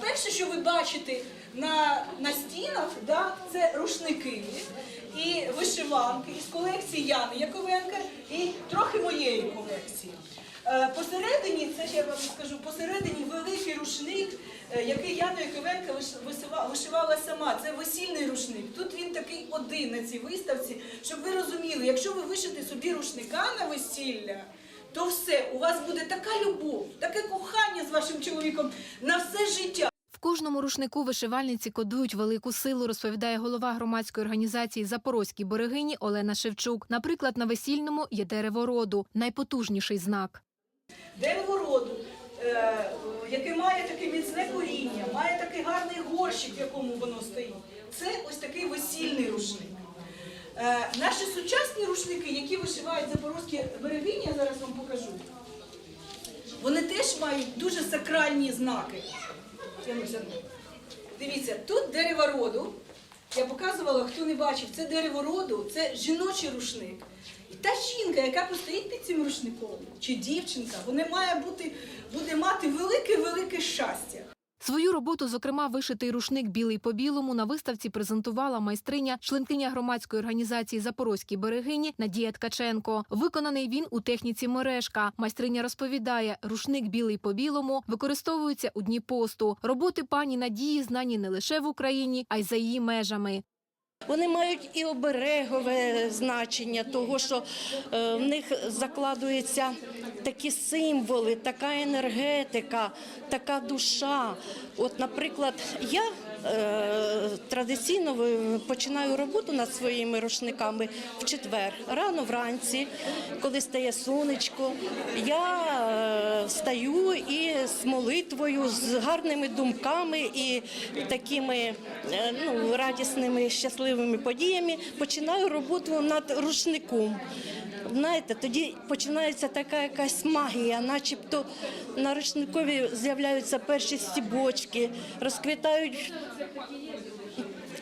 Перше, що ви бачите на, на стінах, да, це рушники і вишиванки із колекції Яни Яковенка і трохи моєї колекції. Е, Посередині, це я вам скажу, посередині великий рушник, е, який Яна Яковенка вишивала сама. Це весільний рушник. Тут він такий один на цій виставці, щоб ви розуміли, якщо ви вишите собі рушника на весілля, то все, у вас буде така любов, таке кохання з вашим чоловіком на все життя. В кожному рушнику вишивальниці кодують велику силу, розповідає голова громадської організації Запорозькі берегині Олена Шевчук. Наприклад, на весільному є дерево роду, найпотужніший знак. Дерево роду, е, яке має таке міцне коріння, має такий гарний горщик, в якому воно стоїть. Це ось такий весільний рушник. Е, наші сучасні рушники, які вишивають запорозькі берегині, я зараз вам покажу. Вони теж мають дуже сакральні знаки. Дивіться, тут дерево роду. Я показувала, хто не бачив, це дерево роду, це жіночий рушник. І та жінка, яка постоїть під цим рушником, чи дівчинка, вона має бути, буде мати велике-велике щастя. Свою роботу, зокрема, вишитий рушник білий по білому на виставці презентувала майстриня, членкиня громадської організації Запорозькі берегині Надія Ткаченко. Виконаний він у техніці мережка. Майстриня розповідає, рушник білий по білому використовується у дні посту. Роботи пані Надії знані не лише в Україні, а й за її межами. Вони мають і оберегове значення, того що е, в них закладуються такі символи, така енергетика, така душа. От, наприклад, я традиційно починаю роботу над своїми рушниками в четвер, рано вранці, коли стає сонечко. Я е, стаю і з молитвою, з гарними думками і такими е, ну, радісними, щасливими подіями починаю роботу над рушником. Знаєте, тоді починається така якась магія, начебто на рушникові з'являються перші стібочки, розквітають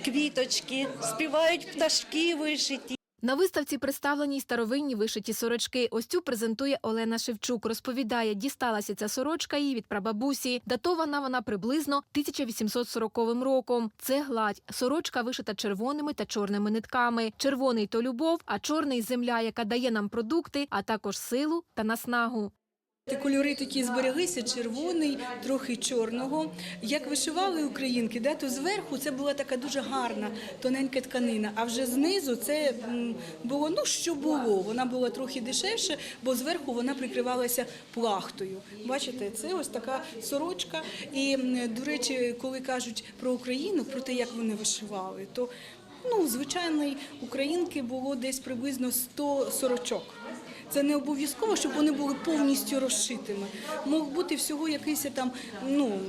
квіточки, співають пташки вишиті. На виставці представлені й старовинні вишиті сорочки. Ось цю презентує Олена Шевчук. Розповідає, дісталася ця сорочка їй від прабабусі. Датована вона приблизно 1840 роком. Це гладь. Сорочка вишита червоними та чорними нитками. Червоний то любов, а чорний земля, яка дає нам продукти, а також силу та наснагу. Кольори такі збереглися, червоний, трохи чорного. Як вишивали українки, да, то зверху це була така дуже гарна тоненька тканина, а вже знизу це було ну що було. Вона була трохи дешевше, бо зверху вона прикривалася плахтою. Бачите, це ось така сорочка. І, до речі, коли кажуть про Україну, про те, як вони вишивали, то ну, звичайної українки було десь приблизно 100 сорочок. Це не обов'язково, щоб вони були повністю розшитими. Мог бути всього якийсь там, ну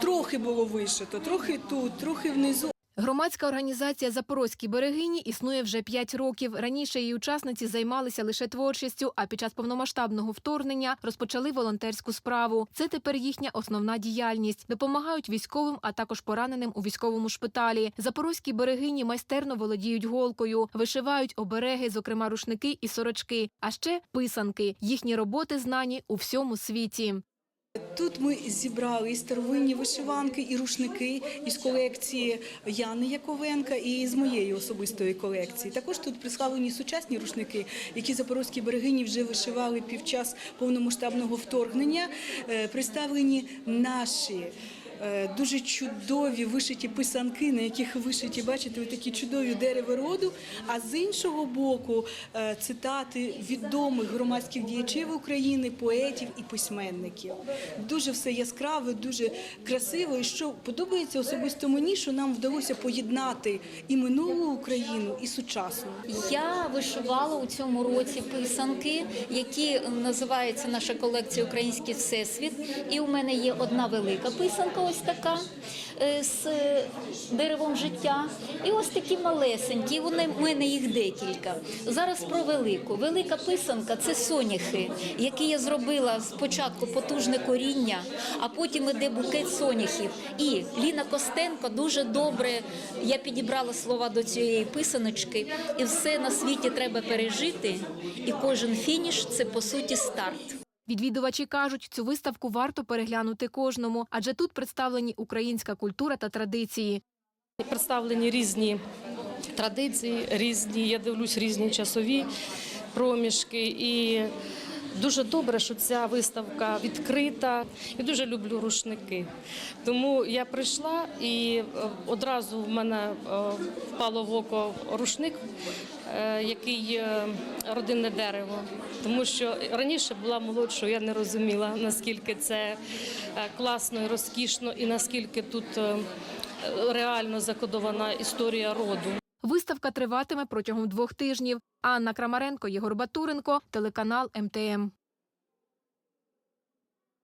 трохи було вишито, трохи тут, трохи внизу. Громадська організація Запорозькі берегині існує вже 5 років. Раніше її учасниці займалися лише творчістю, а під час повномасштабного вторгнення розпочали волонтерську справу. Це тепер їхня основна діяльність. Допомагають військовим, а також пораненим у військовому шпиталі. Запорозькі берегині майстерно володіють голкою, вишивають обереги, зокрема рушники і сорочки, а ще писанки. Їхні роботи знані у всьому світі. Тут ми зібрали і старовинні вишиванки, і рушники із колекції Яни Яковенка і з моєї особистої колекції. Також тут представлені сучасні рушники, які запорозькі берегині вже вишивали під час повномасштабного вторгнення. Е, Представлені наші. Е, Дуже чудові вишиті писанки, на яких вишиті, бачите, такі чудові дерева роду. А з іншого боку, е, цитати відомих громадських діячів України, поетів і письменників. Дуже все яскраве, дуже красиво. І що подобається особисто мені, що нам вдалося поєднати і минулу Україну, і сучасну. Я вишивала у цьому році писанки, які називаються наша колекція Український всесвіт. І у мене є одна велика писанка, ось така е, з деревом життя. І ось такі малесенькі. Вони у мене їх декілька. Зараз про велику. Велика писанка це соняхи, які я зробила спочатку потужне коріння, а потім іде букет соняхів. І Ліна Костенко дуже добре. Я підібрала слова до цієї писаночки, і все на світі треба пережити. І кожен фініш це по суті старт. Відвідувачі кажуть, цю виставку варто переглянути кожному, адже тут представлені українська культура та традиції. Представлені різні традиції, різні, я дивлюсь, різні часові проміжки. І дуже добре, що ця виставка відкрита. Я дуже люблю рушники. Тому я прийшла і е, одразу в мене е, впало в око рушник, який е, родинне дерево. Тому що раніше була молодшою, я не розуміла, наскільки це е, класно і розкішно, і наскільки тут е, реально закодована історія роду. Виставка триватиме протягом двох тижнів. Анна Крамаренко, Єгор Батуренко, телеканал МТМ.